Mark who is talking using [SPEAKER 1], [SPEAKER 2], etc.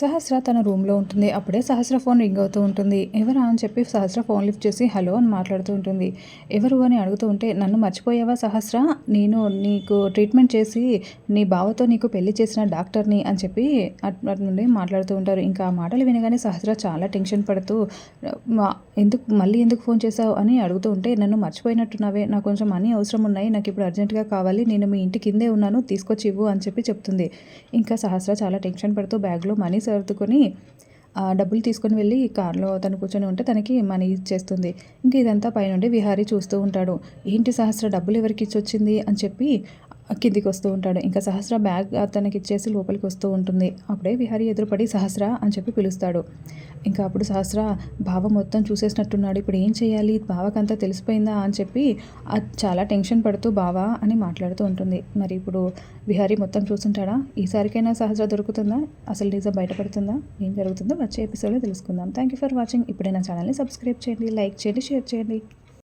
[SPEAKER 1] సహస్ర తన రూమ్లో ఉంటుంది. అప్పుడే సహస్ర ఫోన్ రింగ్ అవుతూ ఉంటుంది. ఎవరా అని చెప్పి సహస్ర ఫోన్ లిఫ్ట్ చేసి హలో అని మాట్లాడుతూ ఉంటుంది. ఎవరు అని అడుగుతూ ఉంటే నన్ను మర్చిపోయావా సహస్ర? నేను నీకు ట్రీట్మెంట్ చేసి నీ బావతో నీకు పెళ్ళి చేసిన డాక్టర్ని అని చెప్పి అటు అటు నుండి మాట్లాడుతూ ఉంటారు. ఇంకా ఆ మాటలు వినగానే సహస్ర చాలా టెన్షన్ పడుతూ ఎందుకు మళ్ళీ ఎందుకు ఫోన్ చేసావు అని అడుగుతూ ఉంటే నన్ను మర్చిపోయినట్టున్నావే. నాకు కొంచెం మనీ అవసరం ఉన్నాయి. నాకు ఇప్పుడు అర్జెంటుగా కావాలి. నేను మీ ఇంటి కిందే ఉన్నాను. తీసుకొచ్చి ఇవ్వు అని చెప్పి చెప్తుంది. ఇంకా సహస్ర చాలా టెన్షన్ పడుతూ బ్యాగ్లో మనీ సర్దుకొని డబ్బులు తీసుకొని వెళ్ళి కార్లో తను కూర్చొని ఉంటే తనకి మనీ ఇచ్చేస్తుంది. ఇంకా ఇదంతా పైనుండి విహారీ చూస్తూ ఉంటాడు. ఏంటి సహస్ర డబ్బులు ఎవరికి ఇచ్చొచ్చింది? అని చెప్పి కిందికి వస్తూ ఉంటాడు. ఇంకా సహస్ర బ్యాగ్ అతనికి ఇచ్చేసి లోపలికి వస్తూ ఉంటుంది. అప్పుడే విహారీ ఎదురుపడి సహస్ర అని చెప్పి పిలుస్తాడు. ఇంకా అప్పుడు సహస్ర బావ మొత్తం చూసేసినట్టున్నాడు. ఇప్పుడు ఏం చేయాలి? బావకంతా తెలిసిపోయిందా? అని చెప్పి అది చాలా టెన్షన్ పడుతూ బావా అని మాట్లాడుతూ ఉంటుంది. మరి ఇప్పుడు విహారీ మొత్తం చూస్తుంటాడా? ఈసారికైనా సహస్ర దొరుకుతుందా? అసలు నిజం బయటపడుతుందా? ఏం జరుగుతుందో వచ్చే ఎపిసోడ్లో తెలుసుకుందాం. థ్యాంక్ యూ ఫర్ వాచింగ్ ఇప్పుడే నా ఛానల్ని సబ్స్క్రైబ్ చేయండి లైక్ చేయండి షేర్ చేయండి.